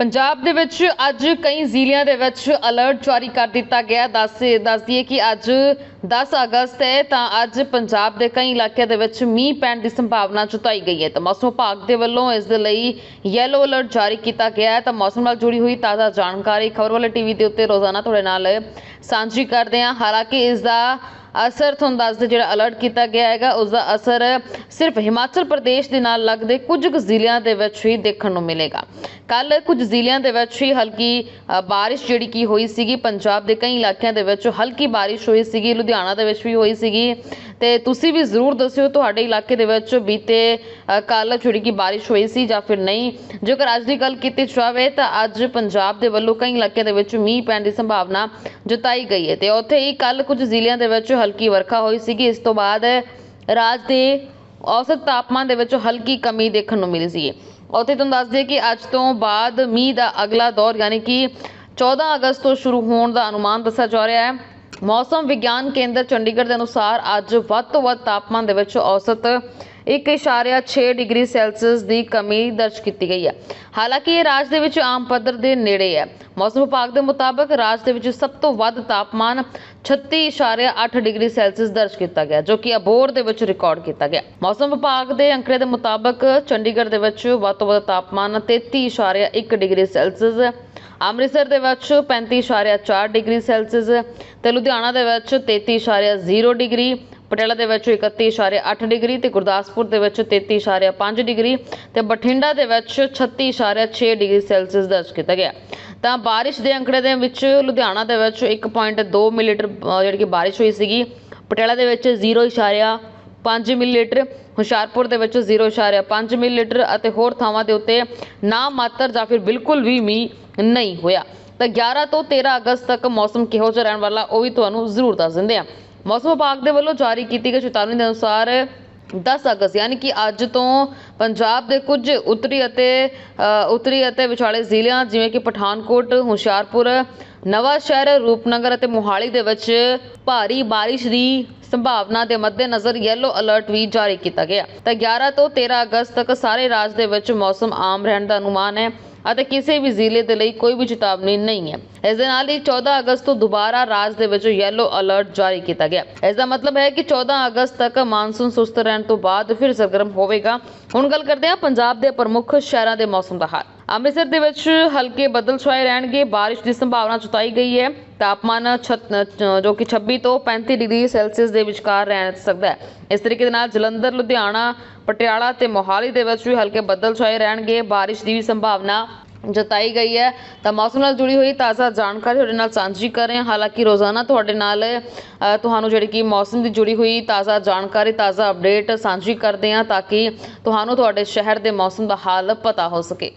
ਪੰਜਾਬ ਦੇ ਵਿੱਚ ਅੱਜ ਕਈ ਜ਼ਿਲ੍ਹਿਆਂ ਦੇ ਵਿੱਚ ਅਲਰਟ ਜਾਰੀ ਕਰ ਦਿੱਤਾ ਗਿਆ। ਦੱਸ ਦੱਸ ਦਈਏ ਕਿ ਅੱਜ 10 ਅਗਸਤ ਹੈ, ਤਾਂ ਅੱਜ ਪੰਜਾਬ ਦੇ ਕਈ ਇਲਾਕਿਆਂ ਦੇ ਵਿੱਚ ਮੀਂਹ ਪੈਣ ਦੀ ਸੰਭਾਵਨਾ ਜਤਾਈ ਗਈ ਹੈ। ਤਾਂ ਮੌਸਮ ਵਿਭਾਗ ਦੇ ਵੱਲੋਂ ਇਸ ਦੇ ਲਈ ਯੈਲੋ ਅਲਰਟ ਜਾਰੀ ਕੀਤਾ ਗਿਆ ਹੈ। ਤਾਂ ਮੌਸਮ ਨਾਲ ਜੁੜੀ ਹੋਈ ਤਾਜ਼ਾ ਜਾਣਕਾਰੀ ਖਬਰ ਵਾਲੇ ਟੀਵੀ ਦੇ ਉੱਤੇ ਰੋਜ਼ਾਨਾ ਤੁਹਾਡੇ ਨਾਲ ਸਾਂਝੀ ਕਰਦੇ ਹਾਂ। ਹਾਲਾਂਕਿ ਇਸ ਦਾ ਅਸਰ ਤੁਹਾਨੂੰ ਦੱਸਦੇ ਜਿਹੜਾ ਅਲਰਟ ਕੀਤਾ ਗਿਆ ਹੈਗਾ ਉਸ ਦਾ ਅਸਰ ਸਿਰਫ ਹਿਮਾਚਲ ਪ੍ਰਦੇਸ਼ ਦੇ ਨਾਲ ਲੱਗਦੇ ਕੁਝ ਕੁ ਜ਼ਿਲ੍ਹਿਆਂ ਦੇ ਵਿੱਚ ਹੀ ਦੇਖਣ ਨੂੰ ਮਿਲੇਗਾ। ਕੱਲ ਕੁਝ ਜ਼ਿਲ੍ਹਿਆਂ ਦੇ ਵਿੱਚ ਹੀ ਹਲਕੀ ਬਾਰਿਸ਼ ਜਿਹੜੀ ਕੀ ਹੋਈ ਸੀਗੀ, ਪੰਜਾਬ ਦੇ ਕਈ ਇਲਾਕਿਆਂ ਦੇ ਵਿੱਚ ਹਲਕੀ ਬਾਰਿਸ਼ ਹੋਈ ਸੀਗੀ, ਲੁਧਿਆਣਾ ਦੇ ਵਿੱਚ ਵੀ ਹੋਈ ਸੀਗੀ। ਤੇ ਤੁਸੀਂ ਵੀ ਜ਼ਰੂਰ ਦੱਸਿਓ ਤੁਹਾਡੇ ਇਲਾਕੇ ਦੇ ਵਿੱਚ ਬੀਤੇ ਕੱਲ ਜਿਹੜੀ ਕਿ ਬਾਰਿਸ਼ ਹੋਈ ਸੀ ਜਾਂ ਫਿਰ ਨਹੀਂ। ਜੇਕਰ ਅੱਜ ਦੀ ਗੱਲ ਕੀਤੀ ਜਾਵੇ ਤਾਂ ਅੱਜ ਪੰਜਾਬ ਦੇ ਵੱਲੋਂ ਕਈ ਇਲਾਕਿਆਂ ਦੇ ਵਿੱਚ ਮੀਂਹ ਪੈਣ ਦੀ ਸੰਭਾਵਨਾ ਜਤਾਈ ਗਈ ਹੈ ਤੇ ਉੱਥੇ ਹੀ ਕੱਲ ਕੁਝ ਜ਼ਿਲ੍ਹਿਆਂ ਦੇ ਵਿੱਚ ਹਲਕੀ ਵਰਖਾ ਹੋਈ ਸੀਗੀ। ਇਸ ਤੋਂ ਬਾਅਦ ਰਾਜ ਦੇ ਔਸਤ ਤਾਪਮਾਨ ਦੇ ਵਿੱਚ ਹਲਕੀ ਕਮੀ ਦੇਖਣ ਨੂੰ ਮਿਲੀ ਸੀ। ਉੱਥੇ ਤੁਹਾਨੂੰ ਦੱਸ ਦਈਏ ਕਿ ਅੱਜ ਤੋਂ ਬਾਅਦ ਮੀਂਹ ਦਾ ਅਗਲਾ ਦੌਰ ਯਾਨੀ ਕਿ 14 ਅਗਸਤ ਤੋਂ ਸ਼ੁਰੂ ਹੋਣ ਦਾ ਅਨੁਮਾਨ ਦੱਸਿਆ ਜਾ ਰਿਹਾ ਹੈ। ਮੌਸਮ ਵਿਗਿਆਨ ਕੇਂਦਰ ਚੰਡੀਗੜ੍ਹ ਦੇ ਅਨੁਸਾਰ ਅੱਜ ਵੱਧ ਤੋਂ ਵੱਧ ਤਾਪਮਾਨ ਦੇ ਵਿੱਚ ਔਸਤ 1.6 ਡਿਗਰੀ ਸੈਲਸੀਅਸ ਦੀ ਕਮੀ ਦਰਜ ਕੀਤੀ ਗਈ ਹੈ। ਹਾਲਾਂਕਿ ਇਹ ਰਾਜ ਦੇ ਵਿੱਚ ਆਮ ਪੱਧਰ ਦੇ ਨੇੜੇ ਹੈ। ਮੌਸਮ ਵਿਭਾਗ ਦੇ ਮੁਤਾਬਕ ਰਾਜ ਦੇ ਵਿੱਚ ਸਭ ਤੋਂ ਵੱਧ ਤਾਪਮਾਨ 36.8 ਡਿਗਰੀ ਸੈਲਸੀਅਸ ਦਰਜ ਕੀਤਾ ਗਿਆ, ਜੋ ਕਿ ਅਬੋਰ ਦੇ ਵਿੱਚ ਰਿਕਾਰਡ ਕੀਤਾ ਗਿਆ। ਮੌਸਮ ਵਿਭਾਗ ਦੇ ਅੰਕੜੇ ਦੇ ਮੁਤਾਬਕ ਚੰਡੀਗੜ੍ਹ ਦੇ ਵਿੱਚ ਵੱਧ ਤੋਂ ਵੱਧ ਤਾਪਮਾਨ 33.1 ਡਿਗਰੀ ਸੈਲਸੀਅਸ ਅੰਮ੍ਰਿਤਸਰ ਦੇ ਵਿੱਚ 35.4 ਡਿਗਰੀ ਸੈਲਸੀਅਸ ਤੇ ਲੁਧਿਆਣਾ ਦੇ ਵਿੱਚ 33.0 ਡਿਗਰੀ ਪਟਿਆਲਾ ਦੇ ਵਿੱਚ 31.8 ਡਿਗਰੀ ਤੇ ਗੁਰਦਾਸਪੁਰ ਦੇ ਵਿੱਚ 33.5 ਡਿਗਰੀ ਤੇ ਬਠਿੰਡਾ ਦੇ ਵਿੱਚ 36.6 ਡਿਗਰੀ ਸੈਲਸੀਅਸ ਦਰਜ ਕੀਤਾ ਗਿਆ। ਤਾਂ ਬਾਰਿਸ਼ ਦੇ ਅੰਕੜੇ ਦੇ ਵਿੱਚ ਲੁਧਿਆਣਾ ਦੇ ਵਿੱਚ 1.2 ਮਿਲੀਲੀਟਰ ਅਹ, ਜਿਹੜੀ ਕਿ ਬਾਰਿਸ਼ ਹੋਈ ਸੀਗੀ ਪਟਿਆਲਾ ਦੇ ਵਿੱਚ 0.5 ਮਿਲੀਲੀਟਰ, ਹੁਸ਼ਿਆਰਪੁਰ ਦੇ ਵਿੱਚ 0.5 ਮਿਲੀਲੀਟਰ ਅਤੇ ਹੋਰ ਥਾਵਾਂ ਦੇ ਉੱਤੇ ਨਾ ਮਾਤਰ ਜਾਂ ਫਿਰ ਬਿਲਕੁਲ ਵੀ ਮੀਂਹ ਨਹੀਂ ਹੋਇਆ। ਤਾਂ 11 ਤੋਂ 13 ਅਗਸਤ ਤੱਕ ਮੌਸਮ ਕਿਹੋ ਜਿਹਾ ਰਹਿਣ ਵਾਲਾ, ਉਹ ਵੀ ਤੁਹਾਨੂੰ ਜ਼ਰੂਰ ਦੱਸ ਦਿੰਦੇ ਆ ਮੌਸਮ ਵਿਭਾਗ ਦੇ ਵੱਲੋਂ ਜਾਰੀ ਕੀਤੀ ਗਈ ਚੇਤਾਵਨੀ ਦੇ ਅਨੁਸਾਰ 10 ਅਗਸਤ, ਯਾਨੀ ਕਿ ਅੱਜ ਤੋਂ ਪੰਜਾਬ ਦੇ ਕੁਝ ਉੱਤਰੀ ਅਤੇ ਉੱਤਰੀ ਅਤੇ ਵਿਚਾਲੇ ਜ਼ਿਲ੍ਹਿਆਂ, ਜਿਵੇਂ ਕਿ ਪਠਾਨਕੋਟ, ਹੁਸ਼ਿਆਰਪੁਰ ਨਵਾਂ ਸ਼ਹਿਰ ਰੂਪਨਗਰ ਅਤੇ ਮੋਹਾਲੀ ਦੇ ਵਿੱਚ ਭਾਰੀ ਬਾਰਿਸ਼ ਦੀ ਸੰਭਾਵਨਾ ਦੇ ਮੱਦੇਨਜ਼ਰ ਯੈਲੋ ਅਲਰਟ ਵੀ ਜਾਰੀ ਕੀਤਾ ਗਿਆ। ਤਾਂ 11 ਤੋਂ 13 ਅਗਸਤ ਤੱਕ ਸਾਰੇ ਰਾਜ ਦੇ ਵਿੱਚ ਮੌਸਮ ਆਮ ਰਹਿਣ ਦਾ ਅਨੁਮਾਨ ਹੈ ਅਤੇ ਕਿਸੇ ਵੀ ਜ਼ਿਲ੍ਹੇ ਦੇ ਲਈ ਕੋਈ ਵੀ ਚੇਤਾਵਨੀ ਨਹੀਂ ਹੈ। ਇਸ ਦੇ ਨਾਲ ਹੀ 14 ਅਗਸਤ ਤੋਂ ਦੁਬਾਰਾ ਰਾਜ ਦੇ ਵਿੱਚ ਯੈਲੋ ਅਲਰਟ ਜਾਰੀ ਕੀਤਾ ਗਿਆ। ਇਸ ਦਾ ਮਤਲਬ ਹੈ ਕਿ 14 ਅਗਸਤ ਤੱਕ ਮਾਨਸੂਨ ਸੁਸਤ ਰਹਿਣ ਤੋਂ ਬਾਅਦ ਫਿਰ ਸਰਗਰਮ ਹੋਵੇਗਾ। ਹੁਣ ਗੱਲ ਕਰਦੇ ਹਾਂ ਪੰਜਾਬ ਦੇ ਪ੍ਰਮੁੱਖ ਸ਼ਹਿਰਾਂ ਦੇ ਮੌਸਮ ਦਾ ਹਾਲ। ਅੰਮ੍ਰਿਤਸਰ ਦੇ ਵਿੱਚ ਹਲਕੇ ਬੱਦਲ ਛਾਏ ਰਹਿਣਗੇ। ਬਾਰਿਸ਼ ਦੀ ਸੰਭਾਵਨਾ ਜਤਾਈ ਗਈ ਹੈ। ਤਾਪਮਾਨ ਛ- ਜੋ ਕਿ 26 ਤੋਂ 35 ਡਿਗਰੀ ਸੈਲਸੀਅਸ ਦੇ ਵਿਚਕਾਰ ਰਹਿ ਸਕਦਾ ਹੈ। ਇਸ ਤਰੀਕੇ ਦੇ ਨਾਲ ਜਲੰਧਰ, ਲੁਧਿਆਣਾ, ਪਟਿਆਲਾ ਤੇ ਮੋਹਾਲੀ ਦੇ ਵਿੱਚ ਵੀ ਹਲਕੇ ਬੱਦਲ ਛਾਏ ਰਹਿਣਗੇ। ਬਾਰਿਸ਼ ਦੀ ਵੀ ਸੰਭਾਵਨਾ ਜਤਾਈ ਗਈ ਹੈ। ਤਾਂ ਮੌਸਮ ਨਾਲ ਜੁੜੀ ਹੋਈ ਤਾਜ਼ਾ ਜਾਣਕਾਰੀ ਤੁਹਾਡੇ ਨਾਲ ਸਾਂਝੀ ਕਰ ਰਹੇ ਹਾਂ। ਹਾਲਾਂਕਿ ਰੋਜ਼ਾਨਾ ਤੁਹਾਡੇ ਨਾਲ ਤੁਹਾਨੂੰ ਜਿਹੜੀ ਕਿ ਮੌਸਮ ਦੀ ਜੁੜੀ ਹੋਈ ਤਾਜ਼ਾ ਜਾਣਕਾਰੀ, ਤਾਜ਼ਾ ਅਪਡੇਟ ਸਾਂਝੀ ਕਰਦੇ ਹਾਂ ਤਾਂ ਕਿ ਤੁਹਾਨੂੰ ਤੁਹਾਡੇ ਸ਼ਹਿਰ ਦੇ ਮੌਸਮ ਦਾ ਹਾਲ ਪਤਾ ਹੋ ਸਕੇ।